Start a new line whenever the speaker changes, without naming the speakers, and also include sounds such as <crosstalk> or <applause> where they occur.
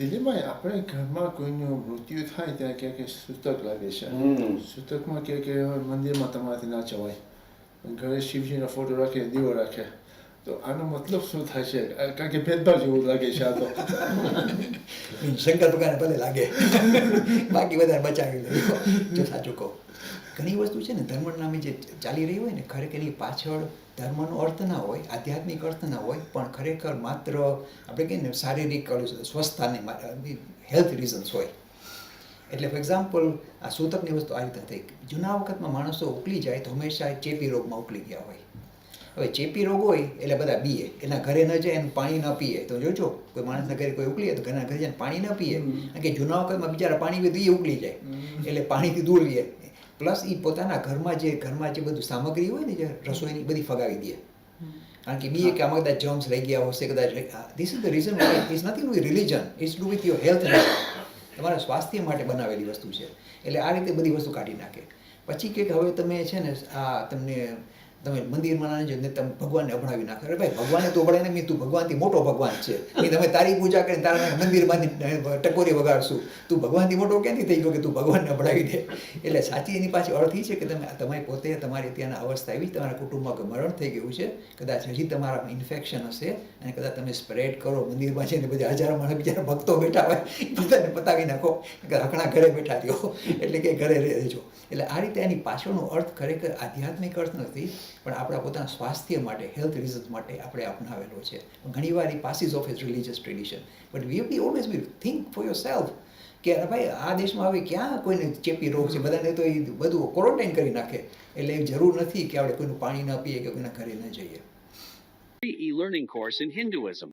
દિલ્હીમાં આપણે ઘરમાં કોઈનું મૃત્યુ થાય ત્યાં ક્યાં કે સૂતક લાગે છે સૂતકમાં કહે કે મંદિરમાં તમારાથી ના જવાય ઘરે શિવજીનો ફોટો રાખે દીવો રાખે તો આનો મતલબ શું થાય છે કારણ કે ભેદભાવ જેવું લાગે છે આ તો
શંકર ભગવાન ભલે લાગે. <laughs> બાકી બધાને બચાવી લે. જો સાચું કહું. ઘણી વસ્તુ છે ને ધર્મ નામે જે ચાલી રહી હોય ને, ખરેખર એની પાછળ ધર્મનો અર્થ ના હોય, આધ્યાત્મિક અર્થ ના હોય, પણ ખરેખર માત્ર આપણે કહીએ ને, શારીરિક સ્વસ્થતાને હેલ્થ રીઝન્સ હોય. એટલે ફોર એક્ઝામ્પલ આ સૂતકની વસ્તુ આ રીતે થઈ. જૂના વખતમાં માણસો ઉકલી જાય તો હંમેશા ચેપી રોગમાં ઉકલી ગયા હોય. હવે ચેપી રોગ હોય એટલે બધા બીએ એના ઘરે ન જાય એનું પાણી ન પીએ. તો જોજો કોઈ માણસના ઘરે કોઈ ઉકલીએ તો ઘરના ઘરે જઈને પાણી ન પીએ. કારણ કે જૂના વખતમાં બિચારા પાણી તો એ ઉકલી જાય. એટલે પાણીથી દૂર રહે. પ્લસ એ પોતાના ઘરમાં જે ઘરમાં જે બધું સામગ્રી હોય ને જે રસોઈની બધી ફગાવી દે. કારણ કે બી કે આમાં કદાચ જર્મ્સ રહી ગયા હશે કદાચ this is the reason is nothing with religion is do with your health તમારા સ્વાસ્થ્ય માટે બનાવેલી વસ્તુ છે. એટલે આ રીતે બધી વસ્તુ કાઢી નાખે. પછી કે હવે તમે છે ને આ તમને તમે મંદિરમાં ના જઈને તમે ભગવાનને અભડાવી નાખો. અરે ભાઈ ભગવાનને તો અભડાય નહીં તું ભગવાનથી મોટો ભગવાન છે. એ તમે તારી પૂજા કરીને તારા મંદિરમાંથી ટકોરી વગાડશું. તું ભગવાનથી મોટો ક્યાંથી થઈ ગયો કે તું ભગવાનને અભડાવી દે? એટલે સાચી એની પાછી અર્થ એ છે કે તમે તમે પોતે તમારી ત્યાંના અવસ્થા એવી, તમારા કુટુંબમાં મરણ થઈ ગયું છે, કદાચ હજી તમારા ઇન્ફેક્શન હશે અને કદાચ તમે સ્પ્રેડ કરો, મંદિરમાં છે ને બધા હજારો માણસ બિચારા ભક્તો બેઠા હોય બધાને પતાવી નાખો રખણા ઘરે બેઠા રહ્યો. એટલે કે ઘરે રહેજો. એટલે આ રીતે એની પાછળનો અર્થ ખરેખર આધ્યાત્મિક અર્થ નથી. પણ આપણા પોતાના સ્વાસ્થ્ય માટે હેલ્થ રીઝન્સ માટે આપણે અપનાવેલો છે. ઘણી વાર એ passes of is religious tradition but we be always be think for yourself કે, અરે ભાઈ, આ દેશમાં હવે ક્યાં કોઈને ચેપી રોગ છે? બધાને તો એ બધું ક્વોરન્ટાઇન કરી નાખે. એટલે એ જરૂર નથી કે આપણે કોઈનું પાણી ન પીએ કે કોઈના ઘરે ન જઈએ.
E-learning course in Hinduism.